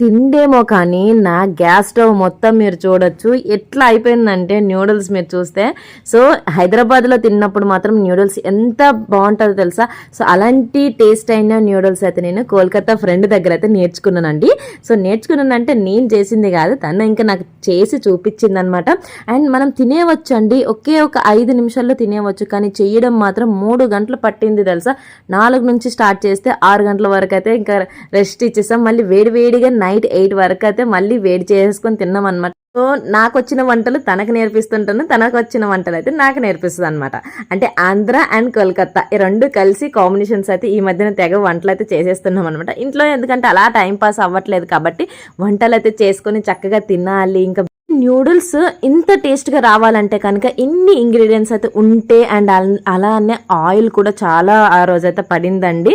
తిండేమో కానీ నా gas stove మొత్తం మీరు చూడొచ్చు. ఎట్లా అయిపోయిందంటే న్యూడిల్స్ మీరు చూస్తే సో హైదరాబాద్లో తిన్నప్పుడు మాత్రం న్యూడిల్స్ ఎంత బాగుంటుందో తెలుసా? సో అలాంటి టేస్ట్ అయిన న్యూడిల్స్ అయితే నేను కోల్కతా ఫ్రెండ్ దగ్గర అయితే నేర్చుకున్నానండి. సో నేర్చుకున్నానంటే నేను చేసింది కాదు తను ఇంకా నాకు చేసి చూపించింది అనమాట అండ్ మనం తినేవచ్చు అండి ఒకే ఒక ఐదు నిమిషాల్లో తినేవచ్చు. కానీ చేయడం మాత్రం మూడు గంటలు పట్టింది తెలుసా? నాలుగు నుంచి స్టార్ట్ చేస్తే ఆరు గంటల వరకు అయితే ఇంకా రెస్ట్ ఇచ్చేసాం. మళ్ళీ వేడి వేడిగా నైట్ ఎయిట్ వరకు అయితే మళ్ళీ వేడి చేసుకొని తిన్నాం అనమాట సో నాకు వచ్చిన వంటలు తనకు నేర్పిస్తుంటాను తనకు వచ్చిన వంటలు అయితే నాకు నేర్పిస్తుంది అనమాట అంటే ఆంధ్ర అండ్ కోల్కత్తా ఈ రెండు కలిసి కాంబినేషన్స్ అయితే ఈ మధ్యన తెగ వంటలు అయితే చేసేస్తున్నాం అనమాట ఇంట్లో ఎందుకంటే అలా టైం పాస్ అవ్వట్లేదు కాబట్టి వంటలు అయితే చేసుకొని చక్కగా తినాలి ఇంకా న్యూడిల్స్ ఇంత టేస్ట్గా రావాలంటే కనుక ఇన్ని ఇంగ్రీడియంట్స్ అయితే ఉంటే అండ్ అలానే ఆయిల్ కూడా చాలా ఆ రోజైతే పడిందండి.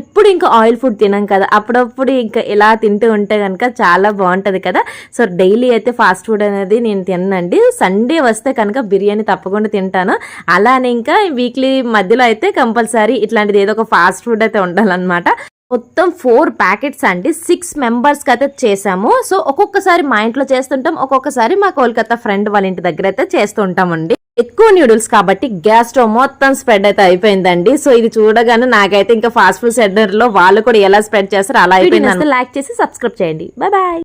ఎప్పుడు ఇంకా ఆయిల్ ఫుడ్ తినాం కదా అప్పుడప్పుడు ఇంకా ఇలా తింటూ ఉంటే కనుక చాలా బాగుంటుంది కదా. సో డైలీ అయితే ఫాస్ట్ ఫుడ్ అనేది నేను తినండి సండే వస్తే కనుక బిర్యానీ తప్పకుండా తింటాను. అలానే ఇంకా వీక్లీ మధ్యలో అయితే కంపల్సరీ ఇట్లాంటిది ఏదో ఒక ఫాస్ట్ ఫుడ్ అయితే ఉండాలన్నమాట. మొత్తం ఫోర్ ప్యాకెట్స్ అండి. సిక్స్ మెంబర్స్కి అయితే చేసాము. సో ఒక్కొక్కసారి మా ఇంట్లో చేస్తుంటాం ఒక్కొక్కసారి మా కోల్కతా ఫ్రెండ్ వాళ్ళ ఇంటి దగ్గర అయితే చేస్తూ ఉంటామండి ఎక్కువ న్యూడిల్స్ కాబట్టి గ్యాస్ స్టవ్ మొత్తం స్ప్రెడ్ అయితే అయిపోయిందండి. సో ఇది చూడగానే నాకైతే ఇంకా ఫాస్ట్ ఫుడ్ సెంటర్లో వాళ్ళు కూడా ఎలా స్ప్రెడ్ చేస్తారో అలా అయిపోయింది లైక్ చేసి సబ్స్క్రైబ్ చేయండి. Bye bye.